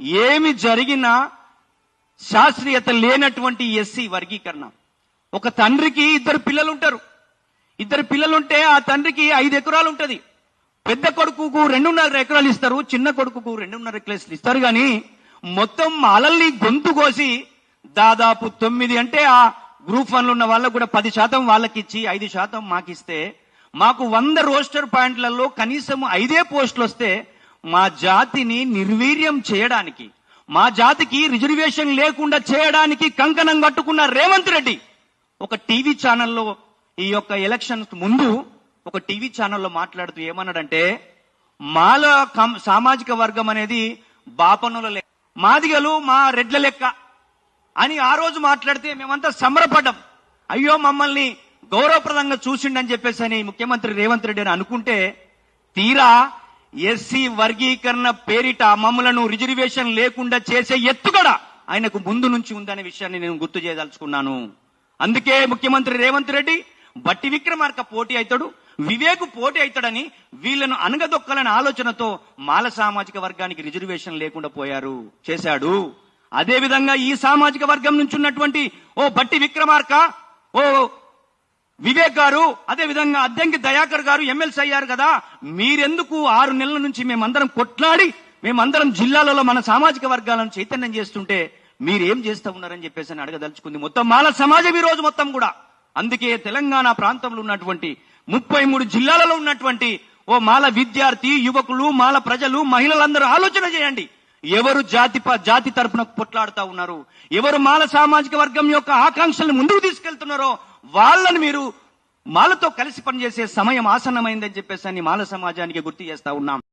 ఏమి జరిగినా శాస్త్రీయత లేనటువంటి ఎస్సీ వర్గీకరణ. ఒక తండ్రికి ఇద్దరు పిల్లలు ఉంటారు ఇద్దరు పిల్లలుంటే ఆ తండ్రికి ఐదు ఎకరాలు ఉంటుంది. పెద్ద కొడుకుకు రెండున్నర ఎకరాలు ఇస్తారు చిన్న కొడుకుకు రెండున్నర ఎకరాలు ఇస్తారు కానీ మొత్తం అలల్ని గొంతు కోసి దాదాపు తొమ్మిది అంటే ఆ గ్రూప్ వన్లు ఉన్న వాళ్ళకు కూడా పది శాతం వాళ్ళకి ఇచ్చి ఐదు శాతం మాకిస్తే మాకు వంద రోస్టర్ పాయింట్లలో కనీసం ఐదే పోస్టులు వస్తే మా జాతిని నిర్వీర్యం చేయడానికి మా జాతికి రిజర్వేషన్ లేకుండా చేయడానికి కంకణం కట్టుకున్న రేవంత్ రెడ్డి ఒక టీవీ ఛానల్లో ఈ యొక్క ఎలక్షన్ ముందు ఒక టీవీ ఛానల్లో మాట్లాడుతూ ఏమన్నాడంటే మాల కం- సామాజిక వర్గం అనేది బాపనుల లెక్క మాదిగలు మా రెడ్ల లెక్క అని ఆ రోజు మాట్లాడితే మేమంతా సంబరపడ్డాం. అయ్యో మమ్మల్ని గౌరవప్రదంగా చూసిండని చెప్పేసి అని ముఖ్యమంత్రి రేవంత్ రెడ్డి అని అనుకుంటే తీరా ఎస్సీ వర్గీకరణ పేరిట మమ్మలను రిజర్వేషన్ లేకుండా చేసే ఎత్తుగడ ఆయనకు ముందు నుంచి ఉందనే విషయాన్ని నేను గుర్తు చేయదలుచుకున్నాను. అందుకే ముఖ్యమంత్రి రేవంత్ రెడ్డి బట్టి విక్రమార్క పోటీ అవుతాడు వివేక్ పోటీ అవుతాడని వీళ్ళను అనగదొక్కలని ఆలోచనతో మాల సామాజిక వర్గానికి రిజర్వేషన్ లేకుండా పోయారు చేశాడు. అదే విధంగా ఈ సామాజిక వర్గం నుంచి ఉన్నటువంటి ఓ బట్టి విక్రమార్క ఓ వివేక్ గారు అదే విధంగా అద్దంకి దయాకర్ గారు ఎమ్మెల్సీ అయ్యారు కదా మీరెందుకు ఆరు నెలల నుంచి మేమందరం కొట్లాడి మేమందరం జిల్లాలలో మన సామాజిక వర్గాలను చైతన్యం చేస్తుంటే మీరేం చేస్తా ఉన్నారని చెప్పేసి అని అడగదలుచుకుంది. మొత్తం మాల సమాజం ఈ రోజు మొత్తం కూడా. అందుకే తెలంగాణ ప్రాంతంలో ఉన్నటువంటి ముప్పై మూడు జిల్లాలలో ఉన్నటువంటి ఓ మాల విద్యార్థి యువకులు మాల ప్రజలు మహిళలందరూ ఆలోచన చేయండి. ఎవరు జాతి ప- జాతి తరపున కొట్లాడుతా ఉన్నారు? ఎవరు మాల సామాజిక వర్గం యొక్క ఆకాంక్షలను ముందుకు తీసుకెళ్తున్నారో వాళ్ళని మీరు మాలతో కలిసి పనిచేసే సమయం ఆసన్నమైందని చెప్పేసి అని మాల సమాజానికి గుర్తు చేస్తా ఉన్నాం.